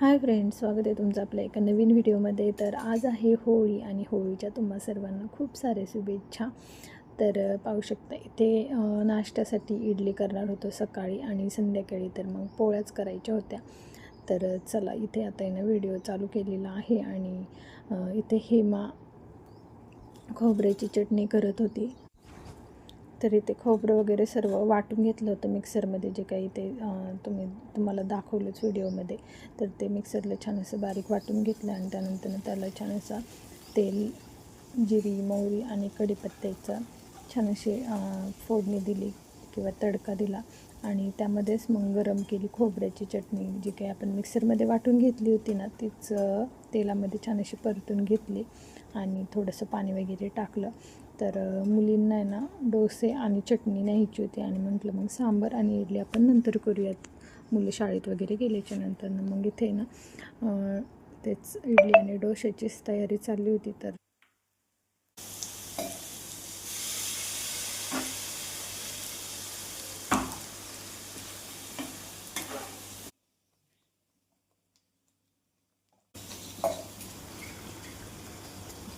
Hi friends स्वागत आहे तुमचं आपल्या एका नवीन व्हिडिओमध्ये. तर आज आहे होळी आणि होळीच्या तुम्हा सर्वांना खूप सारे शुभेच्छा. तर पाहू शकता इथे नाश्त्यासाठी इडली करणार होतो सकाळी आणि संध्याकाळी तर मग पोळ्याच करायच्या होत्या. तर चला इथे आता येणं व्हिडिओ चालू केलेला आहे आणि इथे हेमा खोबऱ्याची चटणी करत होती. तर इथे खोबरं वगैरे सर्व वाटून घेतलं होतं मिक्सरमध्ये जे काही ते तुम्ही तुम्हाला दाखवलंच व्हिडिओमध्ये. तर ते मिक्सरला छान असं बारीक वाटून घेतलं आणि त्यानंतर त्याला छान असा तेल जिरी मोहरी आणि कढीपत्त्याचा छान अशी फोडणी दिली किंवा तडका दिला आणि त्यामध्येच मग गरम केली खोबऱ्याची चटणी. जी काही आपण मिक्सरमध्ये वाटून घेतली होती ना तीच तेलामध्ये छान अशी परतून घेतली आणि थोडंसं पाणी वगैरे टाकलं. तर मुलींना आहे ना डोसे आणि चटणी न्यायची होती आणि म्हटलं मग सांबार आणि इडली आपण नंतर करूयात. मुलं शाळेत वगैरे गेल्याच्यानंतर मग इथे ना तेच इडली आणि डोश्याचीच तयारी चालली होती तर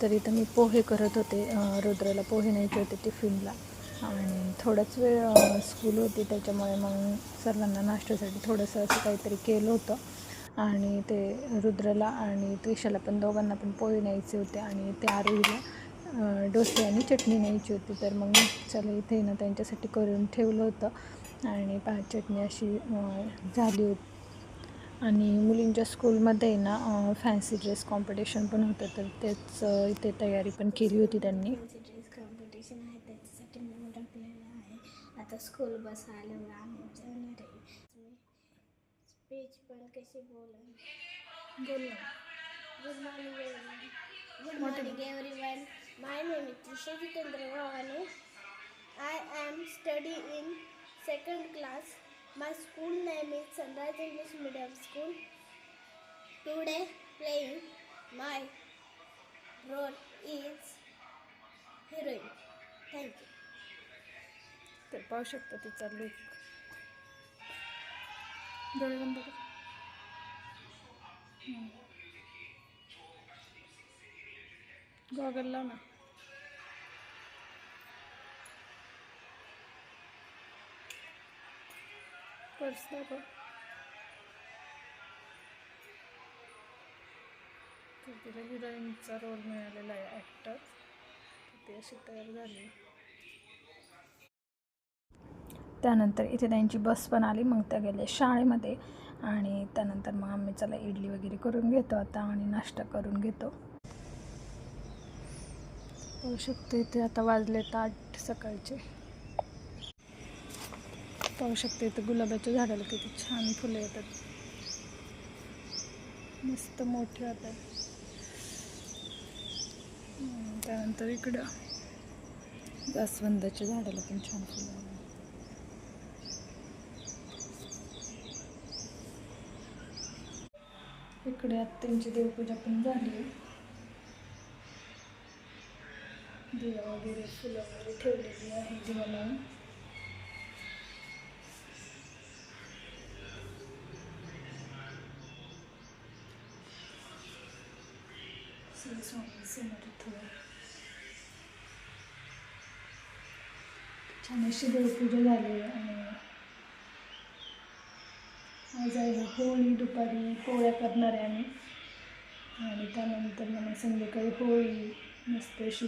तर इथं मी पोहे करत होते. रुद्राला पोहे न्यायचे होते टिफिनला. आणि थोडाच वेळ स्कूल होती. त्याच्यामुळे मग सर्वांना नाश्त्यासाठी थोडंसं असं काहीतरी केलं होतं. आणि ते रुद्राला आणि त्रिशाला पण दोघांना पण पोहे न्यायचे होते. आणि ते आरोहीला डोसे आणि चटणी न्यायची होती. तर मग चला इथे ना त्यांच्यासाठी करून ठेवलं होतं. आणि पहा चटणी अशी झाली होती. आणि मुलींच्या स्कूलमध्ये ना फॅन्सी ड्रेस कॉम्पिटिशन पण होतं तर तेच अ, इथे तयारी पण केली होती त्यांनी. ड्रेस कॉम्पिटिशन आहे त्याच्यासाठी आहे. आता स्कूल बस आल्यावर आम्ही जाणार आहे. स्पीच पण कशी good morning good morning everyone my name is Trisha Jitendra भवाने I am study in second class my school is Sunrise English English medium school playing playing my role is Thank thank you तर पाहू शकता तिचा लुक डोळे बंद कर. Goggle लाव ना. Purse दाखव तर तिला हिरोईनचा रोल मिळालेला आहे ॲक्टर ती अशी तयार झाली. त्यानंतर इथे त्यांची बस पण आली. मग त्या गेल्या शाळेमध्ये. आणि त्यानंतर मग आम्ही चला इडली वगैरे करून घेतो आता आणि नाश्ता करून घेतो. पाहू शकतो इथे आता वाजलेत आठ सकाळचे. पाहू शकते. इथं गुलाबाच्या झाडाला किती छान फुलं येतात. मस्त मोठे होतात त्यानंतर इकडं जास्वंदाच्या झाडाला पण छान फुलं इकडे आत्यांची देवपूजा पण झाली. दिवा वगैरे फुलं वगैरे ठेवलेली आहे दिवा लावून स्वामी समर्थ छान अशी देवपूजा झाली आणि आज आहे होळी दुपारी पोळ्या करणार आहे आम्ही. आणि त्यानंतर मग संध्याकाळी होळी मस्त अशी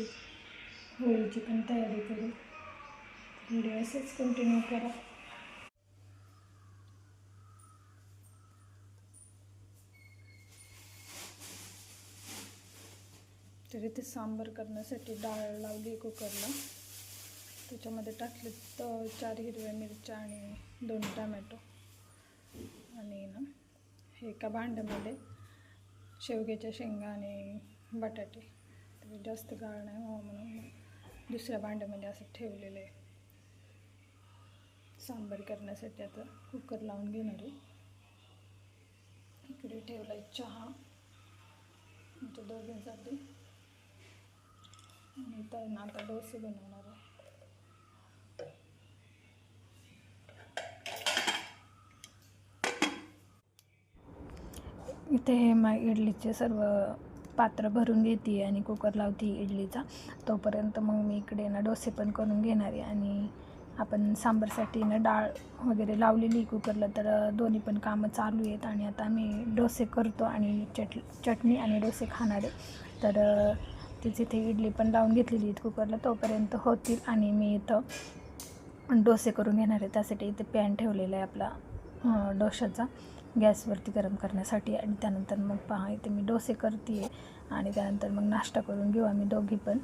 होळीची पण तयारी करू. व्हिडिओ असेच कंटिन्यू करा. तर इथे सांबार करण्यासाठी डाळ लावली कुकरला. त्याच्यामध्ये टाकले तर चार हिरव्या मिरच्या आणि दोन टमॅटो. आणि ना हे एका भांड्यामध्ये शेवग्याच्या शेंगा आणि बटाटे. तर जास्त गाळ नाही व्हावं म्हणून दुसऱ्या भांड्यामध्ये असं ठेवलेलं आहे. सांबार करण्यासाठी आता कुकर लावून घेणार आहे. इकडे ठेवला आहे चहा. आमच्या दोघांसाठी. तर ना आता डोसे बनवणार आहे. इथे मा इडलीचे सर्व पात्र भरून घेते आणि कुकर लावते इडलीचा. तोपर्यंत मग मी इकडे ना डोसे पण करून घेणार आहे आणि आपण सांबारसाठी ना डाळ वगैरे लावलेली कुकरला तर दोन्ही पण कामं चालू आहेत आणि आता मी डोसे करतो आणि चट चटणी आणि डोसे खाणार आहे. तर तीच इथे इडली पण लावून घेतलेली आहेत कुकरला तोपर्यंत होतील आणि मी इथं डोसे करून घेणार आहे. त्यासाठी इथे पॅन ठेवलेला आहे आपला डोशाचा गॅसवरती गरम करण्यासाठी. आणि त्यानंतर मग पहा इथे मी डोसे करते आहे आणि त्यानंतर मग नाश्ता करून घेऊ आम्ही दोघी पण.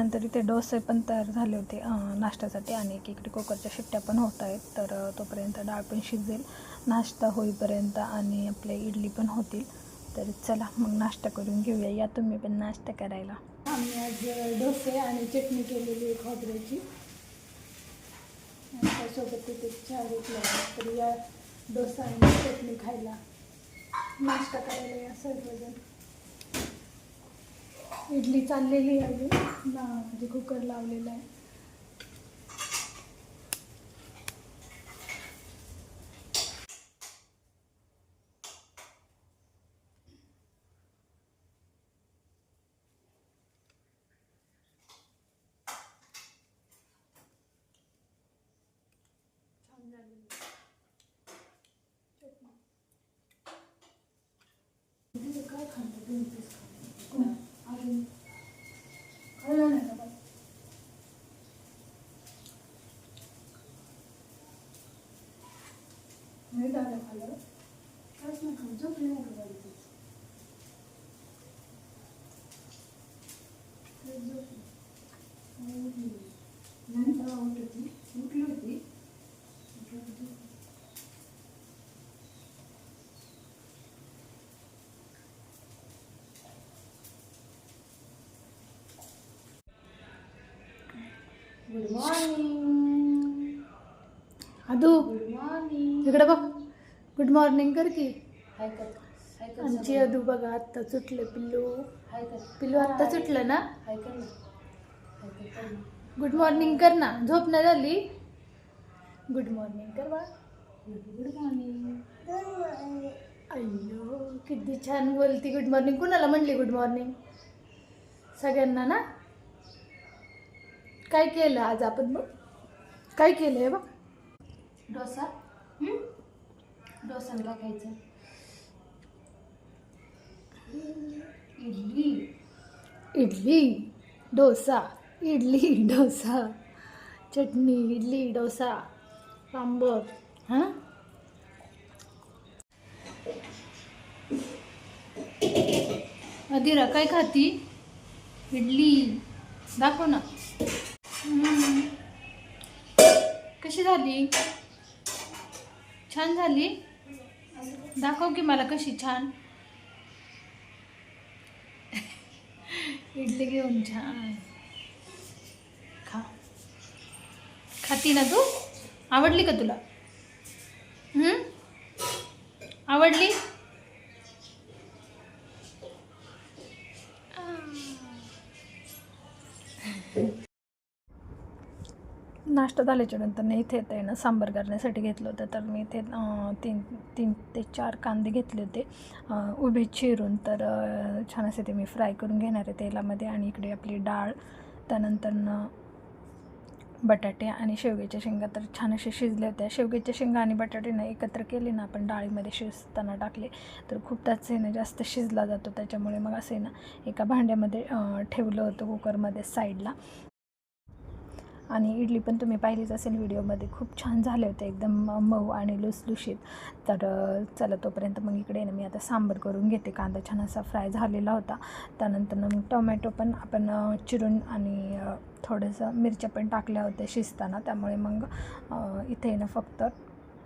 नंतर इथे डोसे पण तयार झाले होते नाश्त्यासाठी. आणि एकीकडे कुकरच्या शिट्ट्या पण होत आहेत. तर तोपर्यंत डाळ पण शिजेल नाश्ता होईपर्यंत आणि आपले इडली पण होतील. तर चला मग नाश्ता करून घेऊया. या तुम्ही पण नाश्ता करायला. आम्ही आज डोसे आणि चटणी केलेली आहे खोबऱ्याची. त्यासोबत तिथे चहा घेतला तर या डोसा आणि चटणी खायला नाश्ता करायला या सर्वजण. इडली चाललेली आहे. ना म्हणजे कुकर लावलेला आहे छान झालेली आहे. चटणी. इडली काय खाल्लं दोन पीस खाल्ले अजून खाल्लं नाही का बाई? नाही दादा खाल्लं काहीच नाही खाल्लं झोपली नाही का बाई ती? लई झोपली. मग उठली. नाही तेव्हा उठत होती. उठली होती उठल्यावर झोपली. Good morning Adu good morning इकडे बघ गुड मॉर्निंग कर की. हाय कर हाय कर आमची अदू बघा आत्ता सुटले पिल्लू. पिल्लू आत्ता सुटलं ना? गुड मॉर्निंग कर ना. झोप नाही झाली? गुड मॉर्निंग कर बा. गुड मॉर्निंग अय्यो किती छान बोलती गुड मॉर्निंग कुणाला म्हणली गुड मॉर्निंग सगळ्यांना ना? काय केलं आज आपण बघ? काय केलं आहे बघ? डोसा? डोसा काय इडली. इडली डोसा इडली डोसा चटणी इडली डोसा सांबर हां? अधिरा काय खाती? इडली. दाखव ना. कशी झाली? छान झाली? दाखव की मला कशी छान. इडली घेऊन छान. खा. खाती ना तू? आवडली का तुला? आवडली? नाश्ता झाल्याच्यानंतर इथे येता येणं सांबार करण्यासाठी घेतलं होतं. तर मी इथे तीन तीन ते चार कांदे घेतले होते. उभे चिरून तर छान असे ते मी फ्राय करून घेणार आहे तेलामध्ये. आणि इकडे आपली डाळ त्यानंतर बटाटे आणि शेवग्याच्या शेंगा. तर छान असे शिजले होत्या. शेवग्याच्या शेंगा आणि बटाटे ना एकत्र केले ना आपण डाळीमध्ये शिजताना टाकले. तर खूप त्याच आहे ना जास्त शिजला जातो. त्याच्यामुळे मग असं आहे ना एका भांड्यामध्ये ठेवलं होतं कुकरमध्ये साईडला आणि इडली पण तुम्ही पाहिलीच असेल व्हिडिओमध्ये. खूप छान झाले होते एकदम मऊ आणि लुसलुशीत. तर चला तोपर्यंत मग इकडे ना मी आता सांबर करून घेते. कांदा छान असा फ्राय झालेला होता. त्यानंतर मग टोमॅटो पण आपण चिरून आणि थोडंसं मिरच्या पण टाकल्या होत्या शिजताना. त्यामुळे मग इथे ना फक्त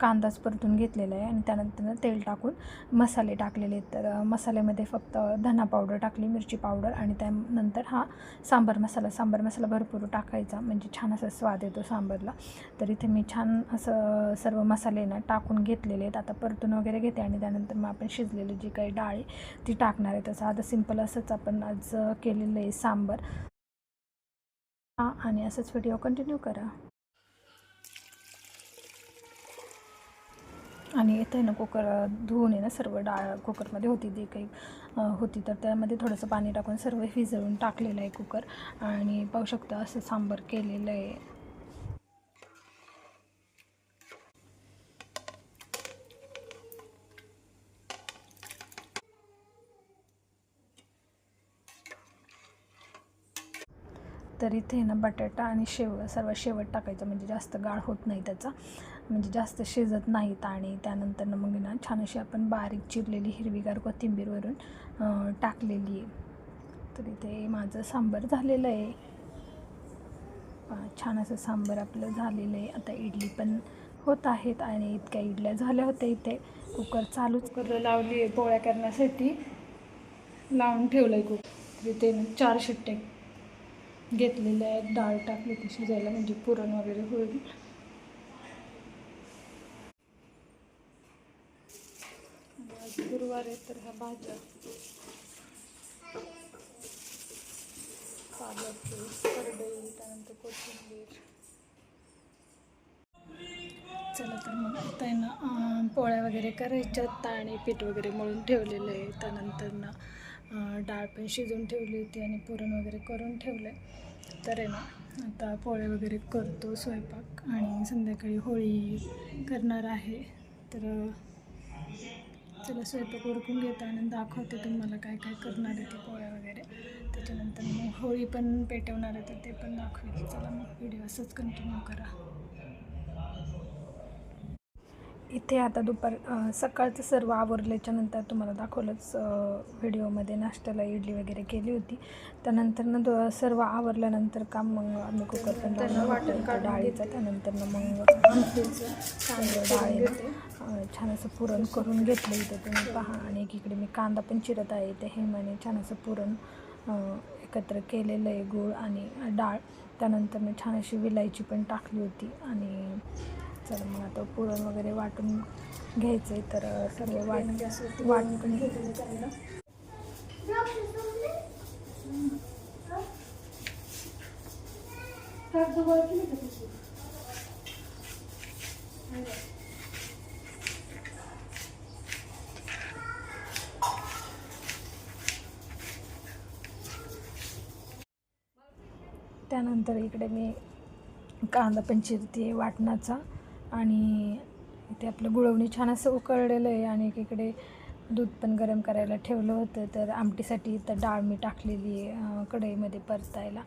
कांदाच परतून घेतलेला आहे आणि त्यानंतर तेल टाकून मसाले टाकलेले आहेत. तर मसाल्यामध्ये फक्त धना पावडर टाकली मिरची पावडर आणि त्यानंतर हा सांबार मसाला. सांबार मसाला भरपूर टाकायचा म्हणजे छान असा स्वाद येतो सांबारला. तर इथे मी छान असं सर्व मसाले ना टाकून घेतलेले आहेत. आता परतून वगैरे घेते आणि त्यानंतर मग आपण शिजलेली जी काही डाळ आहे ती टाकणार आहे. तसं आता सिंपल असंच आपण आज केलेलं आहे सांबार. हां आणि असंच व्हिडिओ कंटिन्यू करा. आणि इथे ना कुकर धुवून आहे ना सर्व डाळ कुकरमध्ये होती जी काही होती. तर त्यामध्ये थोडंसं पाणी टाकून सर्व भिजवून टाकलेलं आहे कुकर. आणि पाहू शकता असं सांबार केलेलं आहे. तर इथे ना बटाटा आणि शेव सर्व शेवट टाकायचं म्हणजे जास्त गाळ होत नाही त्याचा. म्हणजे जास्त शिजत नाहीत आणि त्यानंतर मग ना छान अशी आपण बारीक चिरलेली हिरवीगार कोथिंबीरवरून टाकलेली आहे. तर इथे माझं सांबार झालेलं आहे. छान असं सांबार आपलं झालेलं आहे. आता इडली पण होत आहेत आणि इतक्या इडल्या झाल्या होत्या इथे. कुकर चालूच कुकर लावली आहे पोळ्या करण्यासाठी. लावून ठेवलं आहे कुकर इथे चार शिट्टे घेतलेले आहेत. डाळ टाकली ती शिजायला म्हणजे पुरण वगैरे होईल आणि आज गुरुवार आहे तर ह्या भाज्या. पालक करडई त्यानंतर कोथिंबीर. चला तर मग आता आहे ना पोळ्या वगैरे करायच्यात आणि पीठ वगैरे मळून ठेवलेलं आहे. त्यानंतर ना डाळ पण शिजवून ठेवली होती आणि पुरण वगैरे करून ठेवलं आहे तर आहे ना आता पोळ्या वगैरे करतो स्वयंपाक आणि संध्याकाळी होळी करणार आहे. तर चला स्वयंपाक उरकून घेता आणि दाखवते तुम्हाला काय काय करणार आहे ते पोळ्या वगैरे. त्याच्यानंतर मग होळी पण पेटवणार आहे तर ते पण दाखवेल. चला मग व्हिडिओ असंच कंटिन्यू करा. इथे आता दुपार सकाळचं सर्व आवरल्याच्या नंतर तुम्हाला दाखवलंच व्हिडिओमध्ये नाश्त्याला इडली वगैरे केली होती. त्यानंतर ना दो- सर्व आवरल्यानंतर काम मग आम्ही कुकर पण वाटण डाळीचं. त्यानंतर ना मग डाळी छान असं पुरण करून घेतलं इथे तुम्ही पहा. आणि एकीकडे मी कांदा पण चिरत आहे ते हेमाने छान असं पुरण एकत्र केलेलं आहे गूळ आणि डाळ. त्यानंतर मी छान अशी विलायची पण टाकली होती. आणि चला मग आता पुरण वगैरे वाटून घ्यायचं आहे तर सर्व वाट वाटून त्यानंतर इकडे मी कांदा पण चिरते वाटणाचा. आणि ते आपलं गुळवणी छान असं उकळलेलं आहे आणि एकीकडे दूध पण गरम करायला ठेवलं होतं. तर आमटीसाठी तर डाळ मी टाकलेली आहे कढईमध्ये परतायला.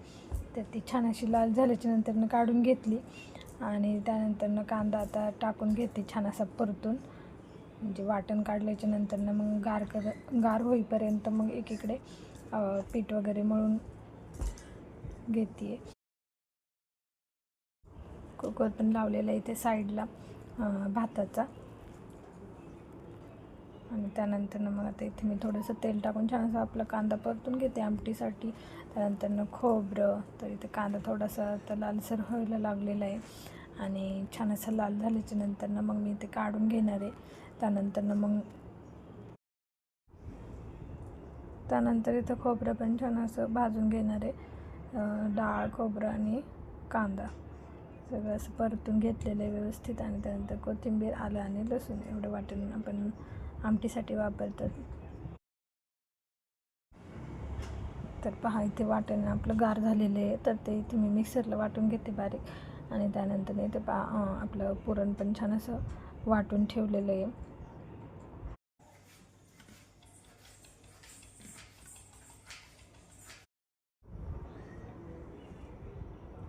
तर ती छान अशी लाल झाल्याच्या नंतरनं काढून घेतली आणि त्यानंतरनं कांदा आता टाकून घेते छान असा परतून. म्हणजे वाटण काढल्याच्या नंतरनं मग गार कर गार होईपर्यंत मग एकीकडे पीठ वगैरे मळून घेते कुकर पण लावलेला आहे इथे साईडला भाताचा. आणि त्यानंतर मग आता इथे मी थोडंसं तेल टाकून छान असं आपला कांदा परतून घेते आमटीसाठी. त्यानंतर खोबरं तर इथे कांदा थोडासा आता लालसर व्हायला लागलेला आहे. आणि छान असं लाल झाल्याच्यानंतर मग मी ते काढून घेणार आहे. त्यानंतर मग त्यानंतर इथं खोबरं पण छान असं भाजून घेणार आहे. डाळ खोबरं आणि कांदा. सगळं असं परतून घेतलेलं आहे व्यवस्थित आणि त्यानंतर कोथिंबीर आलं आणि लसूण एवढं वाटून आपण आमटीसाठी वापरतात. तर पहा इथे वाटण आपलं गार झालेलं आहे. तर ते इथे मी मिक्सरला वाटून घेते बारीक. आणि त्यानंतर इथे पा आपलं पुरण पण छान असं वाटून ठेवलेलं आहे.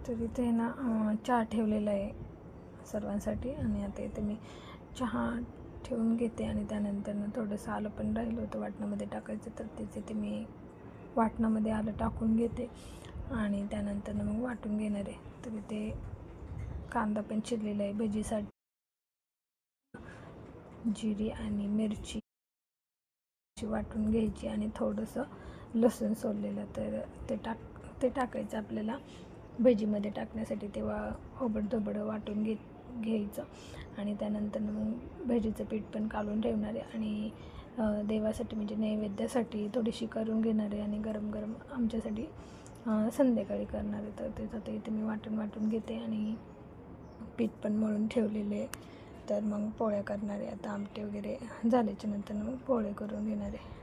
तर इथे ना चहा ठेवलेला आहे सर्वांसाठी. आणि आता इथे मी चहा ठेवून घेते आणि त्यानंतर ना थोडंसं आलं पण राहिलं होतं वाटणामध्ये टाकायचं. तर तेच इथे मी वाटणामध्ये आलं टाकून घेते. आणि त्यानंतर ना मग वाटून घेणार आहे. तर इथे कांदा पण चिरलेला आहे भजीसाठी. जिरी आणि मिरची वाटून घ्यायची आणि थोडंसं लसूण सोललेलं. तर ते टाक ते टाकायचं आपल्याला. भजीमध्ये टाकण्यासाठी तेव्हा होबडधोबडं वाटून घे घ्यायचं. आणि त्यानंतर मग भजीचं पीठ पण काढून ठेवणार आहे. आणि देवासाठी म्हणजे नैवेद्यासाठी थोडीशी करून घेणार आहे. आणि गरम गरम आमच्यासाठी संध्याकाळी करणार आहे. तर त्याचं ते इथे मी वाटून वाटून घेते. आणि पीठ पण मळून ठेवलेले आहे. तर मग पोळ्या करणार आहे. आता आमटे वगैरे झाल्याच्यानंतर मग पोळे करून घेणार आहे.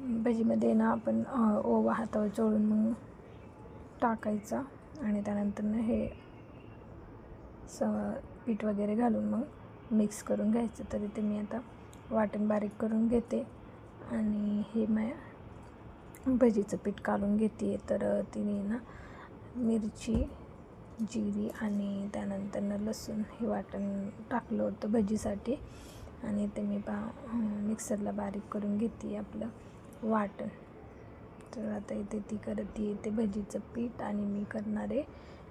भजीमध्ये ना आपण ओवा हातावर चोळून मग टाकायचा आणि त्यानंतर ना हे स पीठ वगैरे घालून मग मिक्स करून घ्यायचं. तरी ते मी आता वाटण बारीक करून घेते आणि हे माय भजीचं पीठ काढून घेते. तर तिने ना मिरची जिरी आणि त्यानंतर ना लसूण हे वाटण टाकलं होतं भजीसाठी. आणि ते मी पा मिक्सरला बारीक करून घेते आपलं. वाटण. तर आता इथे ती करत येते भजीचं पीठ आणि मी करणार आहे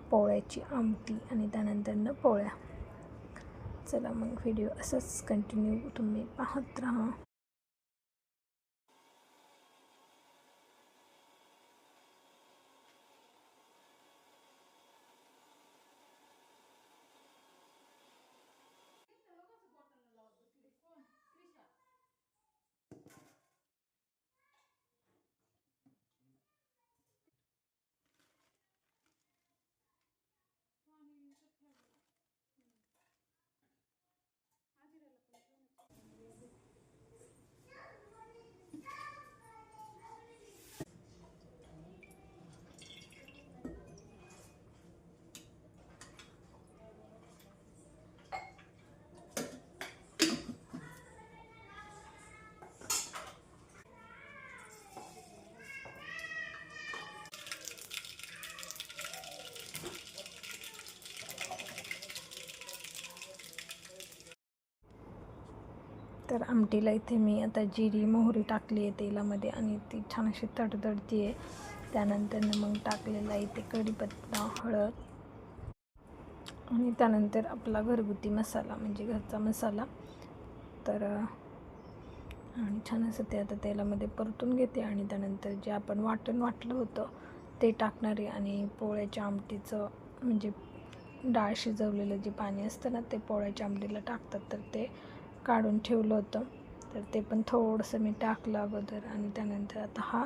पोळ्याची आमटी आणि त्यानंतरनं पोळ्या. चला मग व्हिडिओ असंच कंटिन्यू तुम्ही पाहत राहा. तर आमटीला इथे मी आता जिरी मोहरी टाकली आहे तेलामध्ये आणि ती छान अशी तडतडती आहे. त्यानंतर मग टाकलेला आहे इथे कढीपत्ता हळद आणि त्यानंतर आपला घरगुती मसाला म्हणजे घरचा मसाला. तर आणि छान असं ते आता तेलामध्ये परतून घेते आणि त्यानंतर जे आपण वाटण वाटलं होतं ते टाकणारे आणि पोळ्याच्या आमटीचं म्हणजे डाळ शिजवलेलं जे पाणी असतं ना ते पोळ्याच्या आमटीला टाकतात. तर ते काढून ठेवलं होतं. तर ते पण थोडंसं मी टाकलं अगोदर आणि त्यानंतर आता हा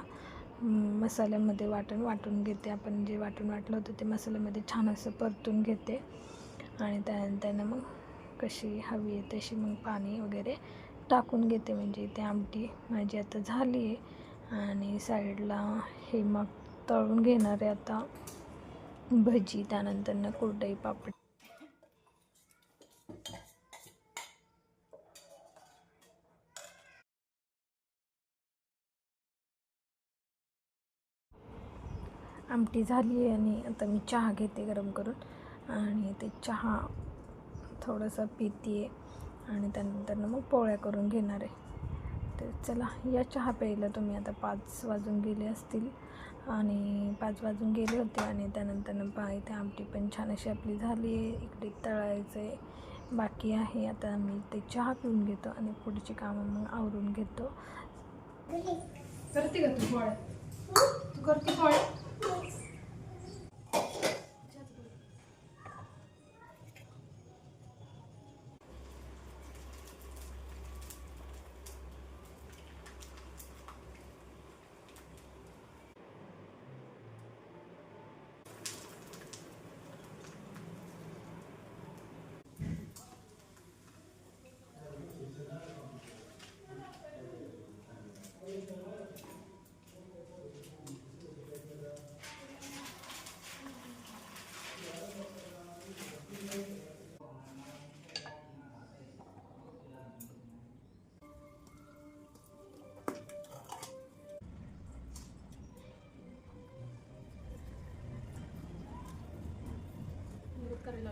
मसाल्यामध्ये वाटण वाटून घेते. आपण जे वाटून वाटलं होतं ते मसाल्यामध्ये छान असं परतून घेते. आणि त्यानंतर मग कशी हवी आहे तशी मग पाणी वगैरे टाकून घेते. म्हणजे ते आमटी माझी आता झाली आहे आणि साईडला हे मग तळून घेणार आहे आता. भजी त्यानंतर कुरडई पापड. आमटी झाली आहे आणि आता मी चहा घेते गरम करून. आणि ते चहा थोडंसं पिते आणि त्यानंतर मग पोळ्या करून घेणार आहे. तर चला या चहा प्यायला तुम्ही आता पाच वाजून गेले असतील. आणि पाच वाजून गेले होते आणि त्यानंतर पा इथे आमटी पण छान अशी आपली झाली आहे. इकडे तळायचं आहे बाकी आहे. आता मी ते चहा पिऊन घेतो आणि पुढची कामं मग आवरून घेतो. करते का तू पोळ्या? तू करते पोळ्या? Yes.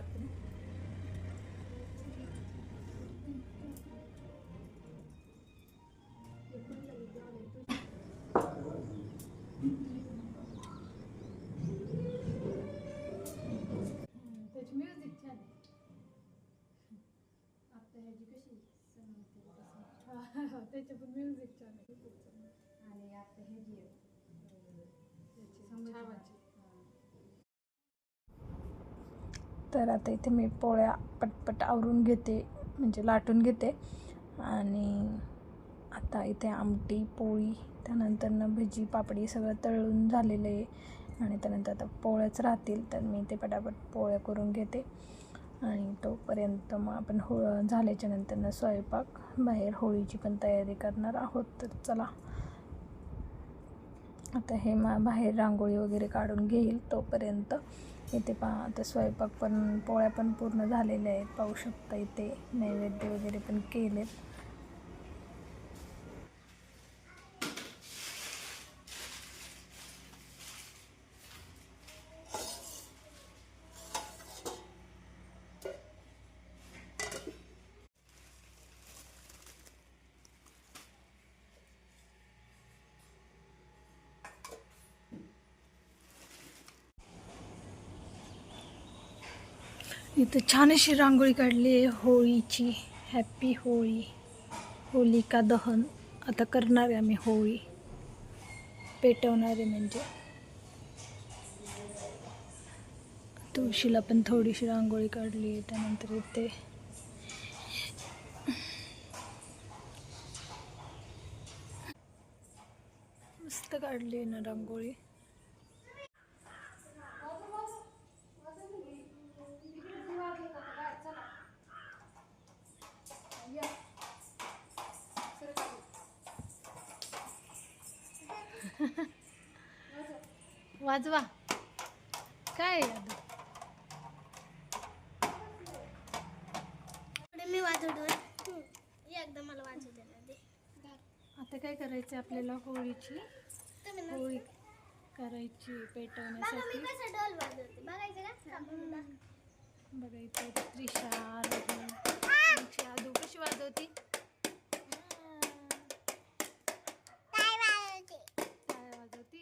लागते ना त्याची म्युझिक छान आता ह्याची कशी हा, त्याचे पण म्युझिक छान आहे. आणि आता हे जे त्याची छावाची तर आता इथे मी पोळ्या पटपट आवरून घेते म्हणजे लाटून घेते. आणि आता इथे आमटी पोळी त्यानंतर न भजी पापडी सगळं तळून झालेलं आहे. आणि त्यानंतर आता पोळ्याच राहतील तर मी ते पटापट पोळ्या करून घेते. आणि तोपर्यंत मग आपण हो झाल्याच्यानंतर न स्वयंपाक बाहेर होळीची पण तयारी करणार आहोत तर चला. आता हे मा बाहेर रांगोळी वगैरे काढून घेईल तोपर्यंत. इथे पहा आता स्वयंपाक पण पोळ्या पण पूर्ण झालेल्या आहेत पाहू शकता इथे नैवेद्य वगैरे पण केलेत. इथं छान अशी रांगोळी काढली आहे. होळीची. हॅपी होळी. होलिका दहन. आता करणार आहे आम्ही होळी. पेटवणार आहे म्हणजे. तुळशीला पण थोडीशी रांगोळी काढली आहे. त्यानंतर इथे मस्त काढली आहे ना रांगोळी. वाजवा. काय मी वाजवतो. एकदा मला वाजू आता काय करायचं आपल्याला होळीची? होळी करायची पेटवण्यासाठी. कसं डोल वाजवते. बघायचं. बघायचं त्रिशा आदू कशी वाजवती काय वाजवते काय वाजवती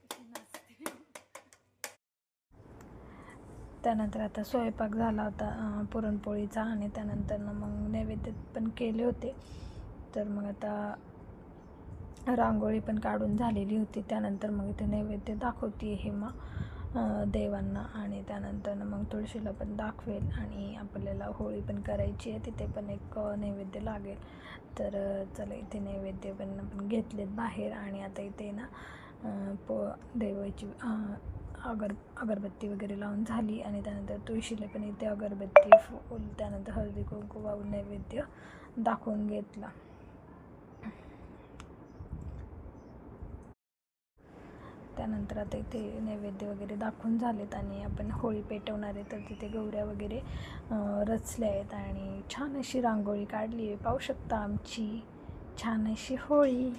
कशी नाचते. त्यानंतर आता स्वयंपाक झाला होता पुरणपोळीचा आणि त्यानंतर मग नैवेद्य पण केले होते. तर मग आता रांगोळी पण काढून झालेली होती. त्यानंतर मग इथे नैवेद्य दाखवते हेमा देवांना आणि त्यानंतर मग तुळशीला पण दाखवेल आणि आपल्याला होळी पण करायची आहे. तिथे पण एक नैवेद्य लागेल. तर चला इथे नैवेद्य पण आपण घेतलेत बाहेर आणि आता इथे ना पो देवाची अगर अगरबत्ती वगैरे लावून झाली आणि त्यानंतर तुळशीला पण इथे अगरबत्ती फुल त्यानंतर हळदी कुंकू वाहून नैवेद्य दाखवून घेतला. त्यानंतर आता इथे नैवेद्य वगैरे दाखवून झालेत आणि आपण होळी पेटवणार आहे तर तिथे गौऱ्या वगैरे रचल्या आहेत आणि छान अशी रांगोळी काढली आहे. पाहू शकता आमची छान अशी होळी.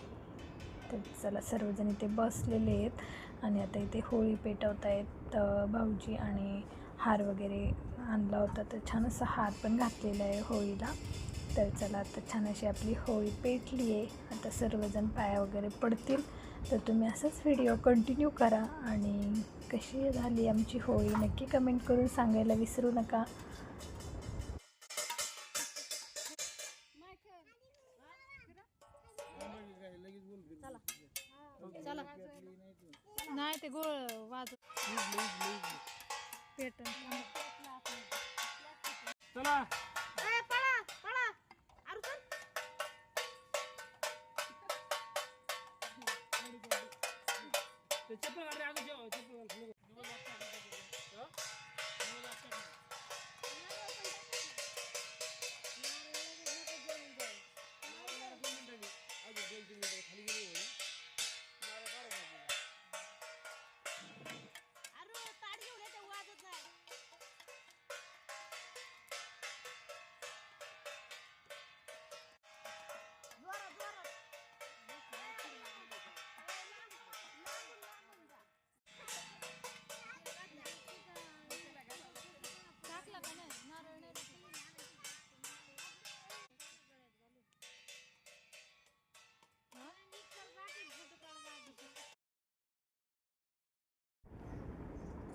तर चला सर्वजण इथे बसलेले आहेत. आणि आता इथे होळी पेटवत आहेत भाऊजी आणि हार वगैरे आणला होता. तर छान असा हार पण घातलेला आहे होळीला. तर चला आता छान अशी आपली होळी पेटली आहे आता सर्वजण पाया वगैरे पडतील. तर तुम्ही असाच व्हिडिओ कंटिन्यू करा आणि कशी झाली आमची होळी नक्की कमेंट करून सांगायला विसरू नका.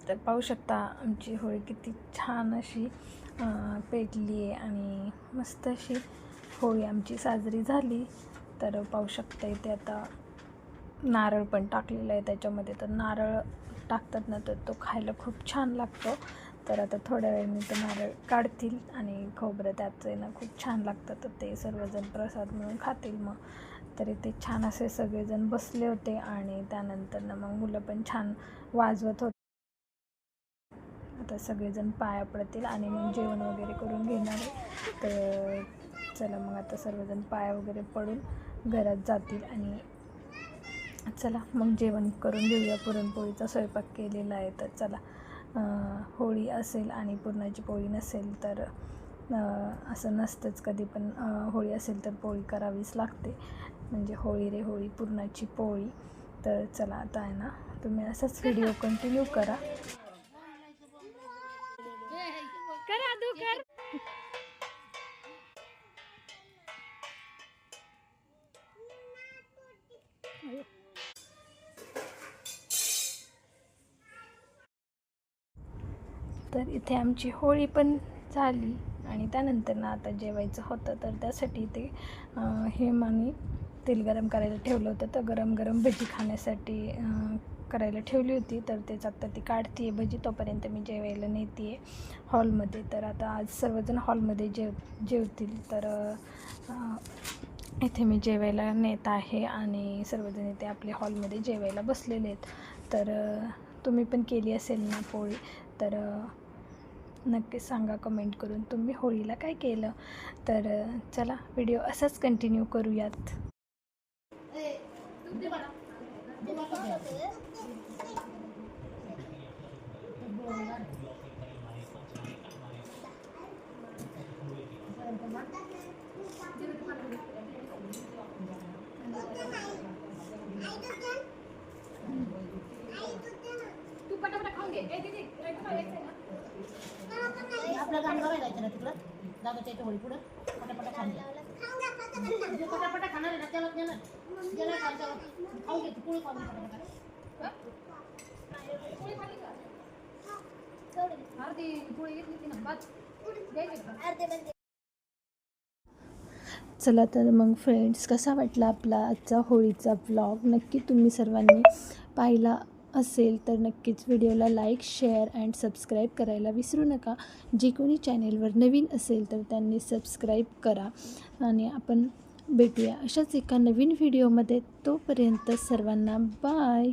तर पाहू शकता आमची होळी किती छान अशी पेटली आहे आणि मस्त अशी होळी आमची साजरी झाली. तर पाहू शकता इथे आता नारळ पण टाकलेलं आहे. त्याच्यामध्ये तर नारळ टाकतात ना तर तो खायला खूप छान लागतो. तर आता थोड्या वेळाने तो नारळ काढतील आणि खोबरं त्याचं आहे ना खूप छान लागतं. तर ते सर्वजण प्रसाद म्हणून खातील मग. तर इथे छान असे सगळेजण बसले होते आणि त्यानंतर ना मग मुलं पण छान वाजवत होते. सगळेजण पाया पडतील आणि मग जेवण वगैरे करून घेणार तर चला मग आता सर्वजण पाया वगैरे पडून घरात जातील आणि चला मग जेवण करून घेऊया. पुरणपोळीचा स्वयंपाक केलेला आहे तर चला होळी असेल आणि पुरणाची पोळी नसेल तर असं नसतंच कधी पण. होळी असेल तर पोळी करावीच लागते. म्हणजे होळी रे होळी पुरणाची पोळी. तर चला आता आहे ना तुम्ही असाच व्हिडिओ कंटिन्यू करा. इथे आमची होळी पण झाली आणि त्यानंतर ना आता जेवायचं होतं तर त्यासाठी ते हे हेम तेल गरम करायला ठेवलं होतं. तर गरम गरम भजी खाण्यासाठी करायला ठेवली होती. तर तेच आत्ता ती काढते आहे भजी. तोपर्यंत मी जेवायला नेते आहे हॉलमध्ये. तर आता आज सर्वजण हॉलमध्ये जेव जेवतील. तर इथे मी जेवायला नेत आहे आणि सर्वजण इथे आपले हॉलमध्ये जेवायला बसलेले आहेत. तर तुम्ही पण केली असेल ना पोळी? तर नक्कीच नक्की सांगा कमेंट करून. तुम्ही होळीला काय केलं? तर चला व्हिडिओ असाच कंटिन्यू करूयात. आपलं काम करायला जायचं ना तिकडं? दादाच्या इथे होळी पुढं. पटापटा घ्या जे पटापटा खाणार आहे ना त्याला देणार जे नाही खायचं खाऊन घे पोळी खाऊन घे पटापटा. अर्धी पोळी घेतली ती ना द्यायची का? चला तर मग फ्रेंड्स कसा वाटला आपला आजचा होळीचा व्लॉग नक्की तुम्ही सर्वांनी पाहिला असेल तर नक्कीच व्हिडिओला लाईक शेअर अँड सबस्क्राईब करायला विसरू नका. जे कोणी चॅनेलवर नवीन असेल तर त्यांनी सबस्क्राईब करा आणि आपण भेटूया अशाच एका नवीन व्हिडिओमध्ये. तोपर्यंत सर्वांना बाय.